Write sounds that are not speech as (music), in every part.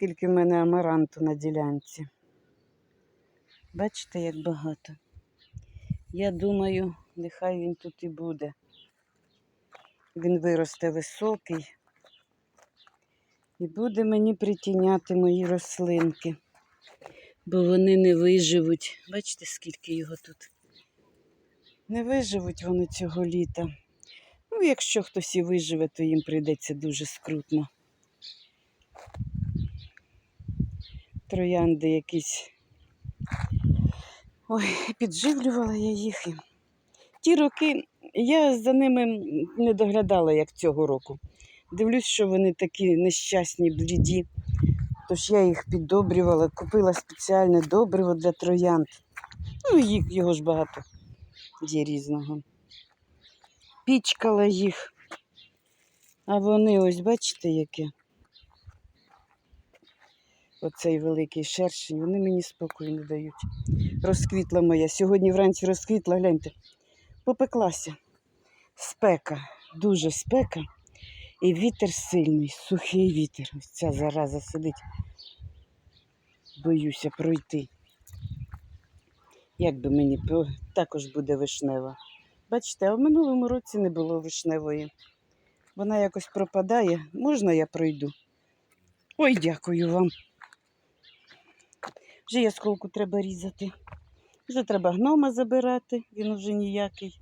скільки в мене амаранту на ділянці. Бачите, як багато. Я думаю, нехай він тут і буде. Він виросте високий і буде мені притіняти мої рослинки, бо вони не виживуть. Бачите, скільки його тут. Не виживуть вони цього літа. Ну, якщо хтось і виживе, то їм прийдеться дуже скрутно. Троянди якісь. Ой, підживлювала я їх. Ті роки я за ними не доглядала, як цього року. Дивлюсь, що вони такі нещасні, бліді. Тож я їх піддобрювала, купила спеціальне добриво для троянд. Ну, їх, його ж багато є різного. Пічкала їх. А вони ось бачите, яке. Оцей великий шершень, вони мені спокою не дають. Розквітла моя. Сьогодні вранці розквітла, гляньте, попеклася. Спека, дуже спека. І вітер сильний, сухий вітер. Ось ця зараза сидить. Боюся пройти. Як би мені також буде вишнева. Бачите, а в минулому році не було вишневої. Вона якось пропадає. Можна я пройду? Ой, дякую вам. Вже ясколку треба різати. Вже треба гнома забирати, він уже ніякий.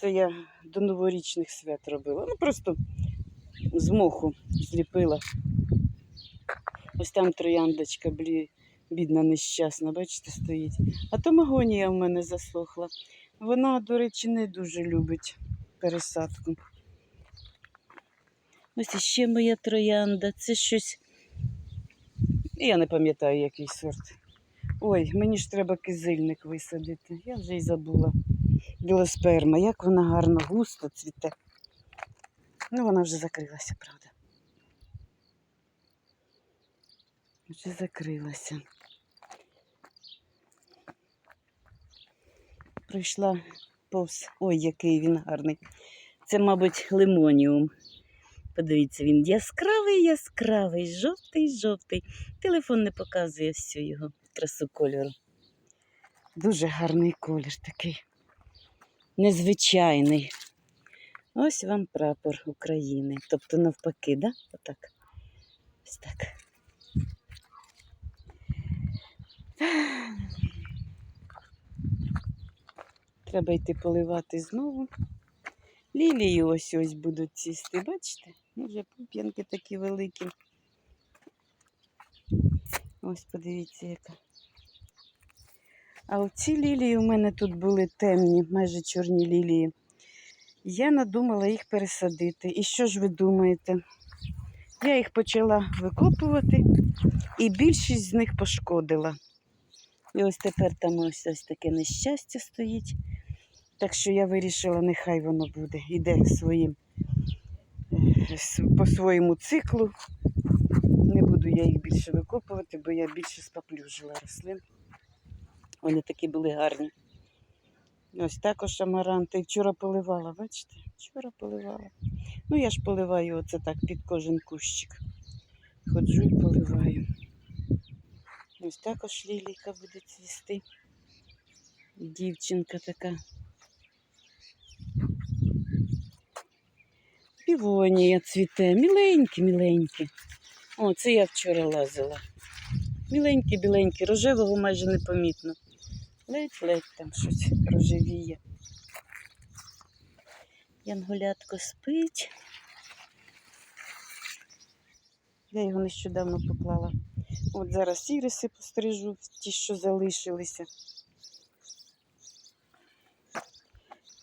Це я до новорічних свят робила. Ну просто з моху зліпила. Ось там трояндочка, блі, бідна, нещасна, бачите, стоїть. А то магонія в мене засохла. Вона, до речі, не дуже любить пересадку. Ось іще моя троянда. Це щось. Я не пам'ятаю, який сорт. Ой, мені ж треба кизильник висадити. Я вже й забула. Білосперма, як вона гарно, густо цвіте. Ну, вона вже закрилася, правда. Вже закрилася. Пройшла повз. Ой, який він гарний. Це, мабуть, лимоніум. Подивіться, він яскравий, яскравий, жовтий, жовтий. Телефон не показує всю його красу кольору. Дуже гарний колір такий. Незвичайний. Ось вам прапор України. Тобто навпаки, да? Отак. Ось так. Треба йти поливати знову. Лілії ось ось будуть цісти, бачите? Ну, Вже пуп'янки такі великі. Ось подивіться, яка. А оці лілії у мене тут були темні, майже чорні лілії. Я надумала їх пересадити. І що ж ви думаєте? Я їх почала викопувати, і більшість з них пошкодила. І ось тепер там ось, ось таке нещастя стоїть. Так що я вирішила, нехай воно буде. Іде своїм, е, по своєму циклу. Не буду я їх більше викопувати, бо я більше споплюжила рослин. Вони такі були гарні. Ось також амаранти. Вчора поливала, бачите? Вчора поливала. Ну, я ж поливаю оце так під кожен кущик. Ходжу і поливаю. Ось також лілійка буде цвісти. Дівчинка така. Півонія цвіте, міленькі, міленькі. О, це я вчора лазила. Міленькі, біленькі, рожевого майже не помітно. Ледь-ледь там щось рожевіє. Янголятко спить. Я його нещодавно поклала. От зараз іриси пострижу, ті, що залишилися.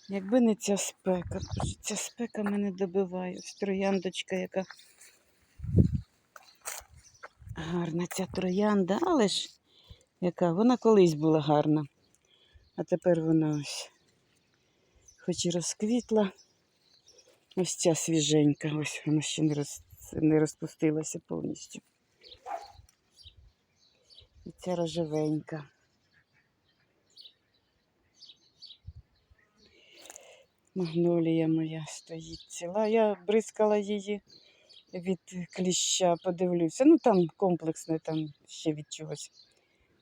Якби не ця спека, ця спека мене добиває. Ось трояндочка, яка гарна ця троянда, але ж яка вона колись була гарна. А тепер вона ось хоч і розквітла. Ось ця свіженька, ось вона ще не, роз, не розпустилася повністю. І ця рожевенька. Магнолія моя стоїть ціла. Я бризкала її від кліща, подивлюся. Ну там комплексне, там ще від чогось.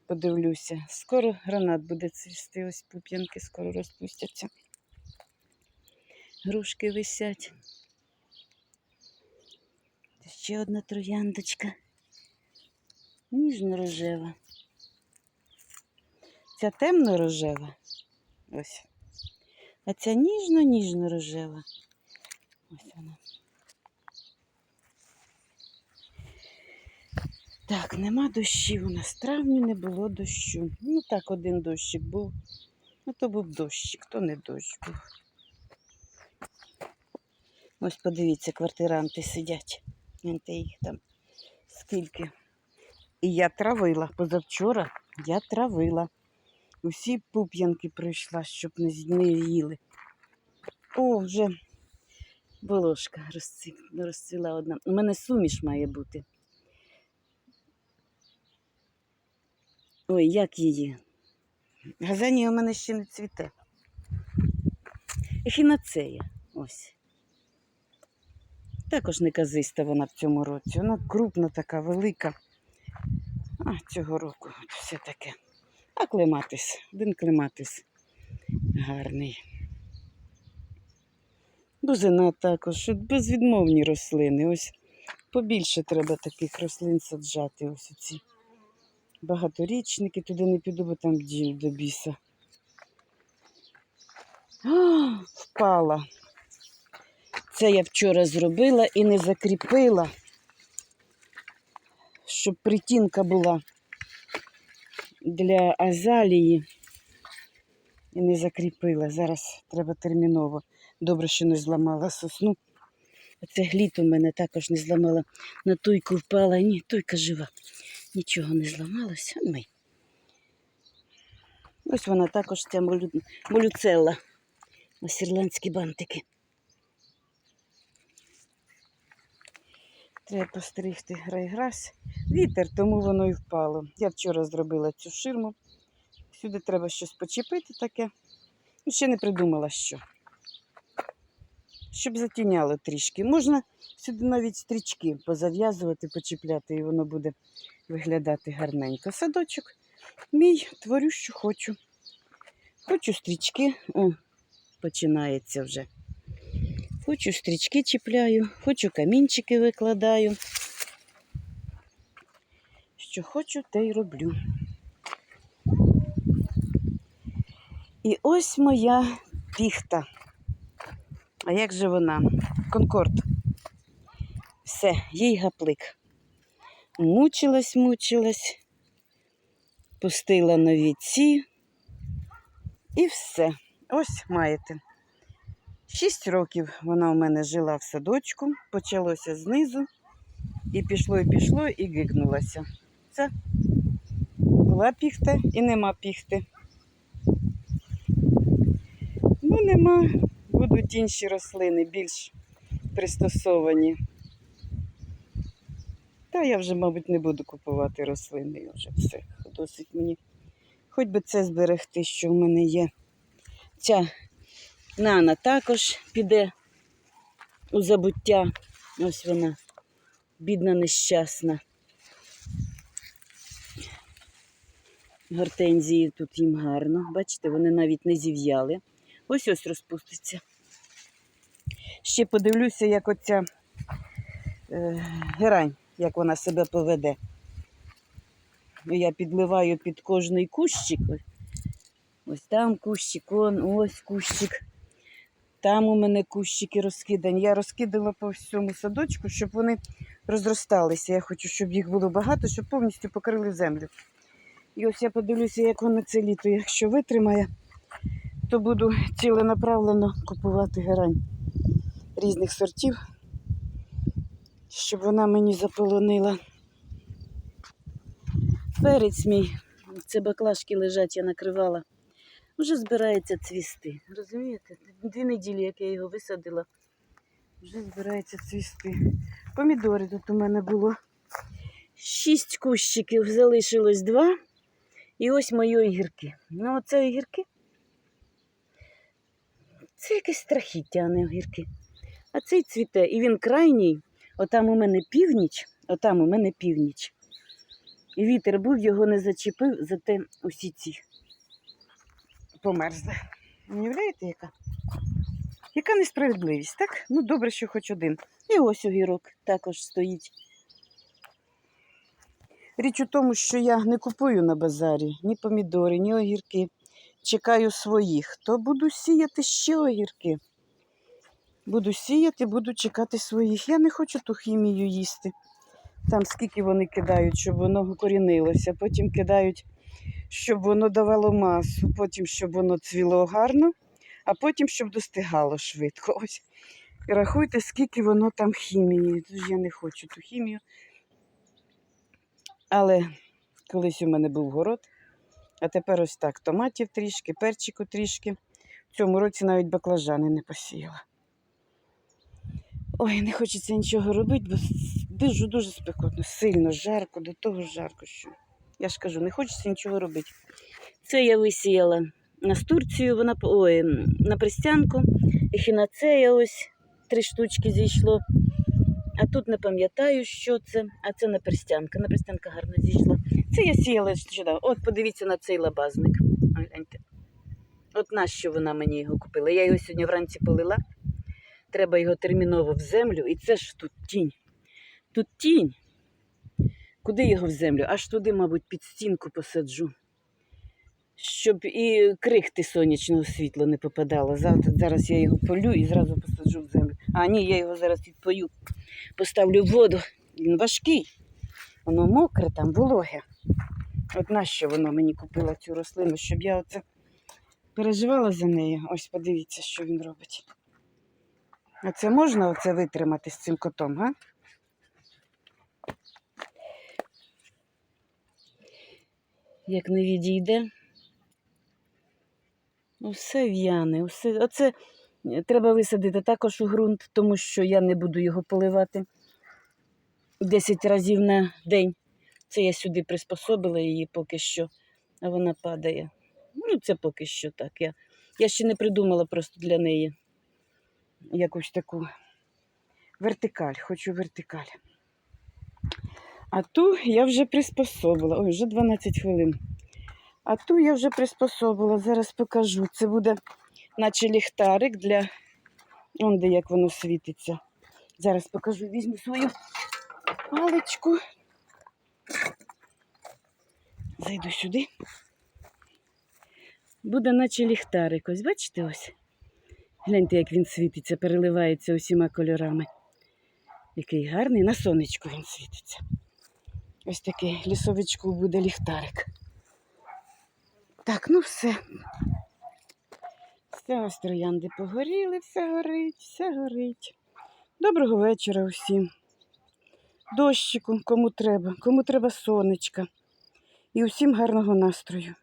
Подивлюся. Скоро гранат буде цвісти, ось пуп'янки скоро розпустяться. Грушки висять. Ще одна трояндочка. Ніжно-рожева. Ця темно-рожева. Ось. А ця ніжно-ніжно-рожева. Ось вона. Так, нема дощів у нас. В травні не було дощу. Ну так, один дощик був. Ну, то був дощик, то не дощ був. Ось подивіться, квартиранти сидять. Гляньте їх там скільки. І я травила позавчора, я травила. Усі пуп'янки пройшла, щоб не, їли. О, вже волошка розцвіла одна. У мене суміш має бути. Ой, як її? Газанія у мене ще не цвіте. Ехінацея. Ось. Також неказиста вона в цьому році. Вона крупна така, велика. А цього року все таке. А клематис, один клематис гарний. Бузина також, безвідмовні рослини. Ось побільше треба таких рослин саджати. Ось ці багаторічники, туди не піду, бо там бджіл до біса. А, впала. Це я вчора зробила і не закріпила, щоб притінка була для азалії. І не закріпила. Зараз треба терміново. Добре, що не зламала сосну. Оце гліт у мене також не зламала. На туйку впала. Ні, туйка жива. Нічого не зламалося. Ми. Ось вона також ця молю... молюцелла. Ось ірландські бантики. Треба постригти райграс. Вітер, тому воно і впало. Я вчора зробила цю ширму. Сюди треба щось почепити таке. Ну, ще не придумала що. Щоб затіняло трішки. Можна сюди навіть стрічки позав'язувати, почіпляти, і воно буде виглядати гарненько. Садочок мій творю, що хочу. Хочу стрічки. О, починається вже. Хочу стрічки чіпляю, хочу камінчики викладаю. Що хочу, те й роблю. І ось моя піхта. А як же вона? Конкорд. Все, їй гаплик. Мучилась, мучилась, пустила нові ці. І все. Ось маєте. Шість років вона у мене жила в садочку, почалося знизу, і пішло, і пішло, і гикнулася. Це була піхта і нема піхти. Ну, нема. Будуть інші рослини більш пристосовані. Та я вже, мабуть, не буду купувати рослини. і Вже все досить мені. Хоч би це зберегти, що в мене є. Ця Нана також піде у забуття. Ось вона, бідна, нещасна. Гортензії тут їм гарно. Бачите, вони навіть не зів'яли. Ось ось розпуститься. Ще подивлюся, як оця е, герань, як вона себе поведе. Я підливаю під кожний кущик. Ось там кущик, он, ось кущик. Там у мене кущики розкидані. Я розкидала по всьому садочку, щоб вони розросталися. Я хочу, щоб їх було багато, щоб повністю покрили землю. І ось я подивлюся, як воно це літо, якщо витримає, то буду ціленаправлено купувати герань різних сортів, щоб вона мені заполонила. Перець мій, це баклажки лежать, я накривала. Вже збирається цвісти. Розумієте? Дві неділі, як я його висадила, вже збирається цвісти. Помідори тут у мене було. Шість кущиків, залишилось два. І ось мої огірки. Ну, оце огірки. Це якесь страхіття, а не огірки. А цей цвіте, і він крайній Отам у мене північ, отам у мене північ. І вітер був, його не зачепив, зате усі ці померзли. Уявляєте, яка? Яка несправедливість, так? Ну, добре, що хоч один. І ось огірок також стоїть. Річ у тому, що я не купую на базарі ні помідори, ні огірки. Чекаю своїх, то буду сіяти ще огірки. Буду сіяти, буду чекати своїх. Я не хочу ту хімію їсти. Там скільки вони кидають, щоб воно корінилося, потім кидають, щоб воно давало масу, потім, щоб воно цвіло гарно, а потім, щоб достигало швидко. (laughs) Ось. І рахуйте, скільки воно там хімії. Тож я не хочу ту хімію. Але колись у мене був город, а тепер ось так: томатів трішки, перчику трішки. В цьому році навіть баклажани не посіяла. Ой, не хочеться нічого робити, бо с- дуже дуже спекотно, сильно жарко, до того жарко, що. Я ж кажу, не хочеться нічого робити. Це я висіяла на Турцію, вона ой, на пристянку, ехінацея ось три штучки зійшло. А тут не пам'ятаю, що це, а це наперстянка. Наперстянка гарно зійшла. Це я сіяла нещодавно. От подивіться на цей лабазник. Гляньте. От нащо вона мені його купила? Я його сьогодні вранці полила. Треба його терміново в землю. І це ж тут тінь. Тут тінь. Куди його в землю? Аж туди, мабуть, під стінку посаджу. Щоб і крихти сонячного світла не попадало. Завтра, зараз я його полю і зразу посаджу в землю. А ні, я його зараз відпою поставлю в воду. Він важкий. Воно мокре там, вологе. От нащо воно мені купила цю рослину, щоб я оце переживала за нею. Ось подивіться, що він робить. А це можна оце витримати з цим котом, га? Як не відійде. Усе в'яне, усе. Оце е, треба висадити також у ґрунт, тому що я не буду його поливати 10 разів на день. Це я сюди приспособила її поки що, а вона падає. Ну, це поки що так. Я, я ще не придумала просто для неї якусь таку вертикаль, хочу вертикаль. А ту я вже приспособила. Ой, вже 12 хвилин. А ту я вже приспособила, зараз покажу. Це буде наче ліхтарик для. Он де як воно світиться. Зараз покажу, візьму свою паличку. Зайду сюди. Буде наче ліхтарик. Ось бачите ось? Гляньте, як він світиться, переливається усіма кольорами. Який гарний, на сонечку він світиться. Ось такий лісовичку буде ліхтарик. Так, ну все. Все ось троянди погоріли, все горить, все горить. Доброго вечора усім. Дощику, кому треба, кому треба сонечка. І усім гарного настрою.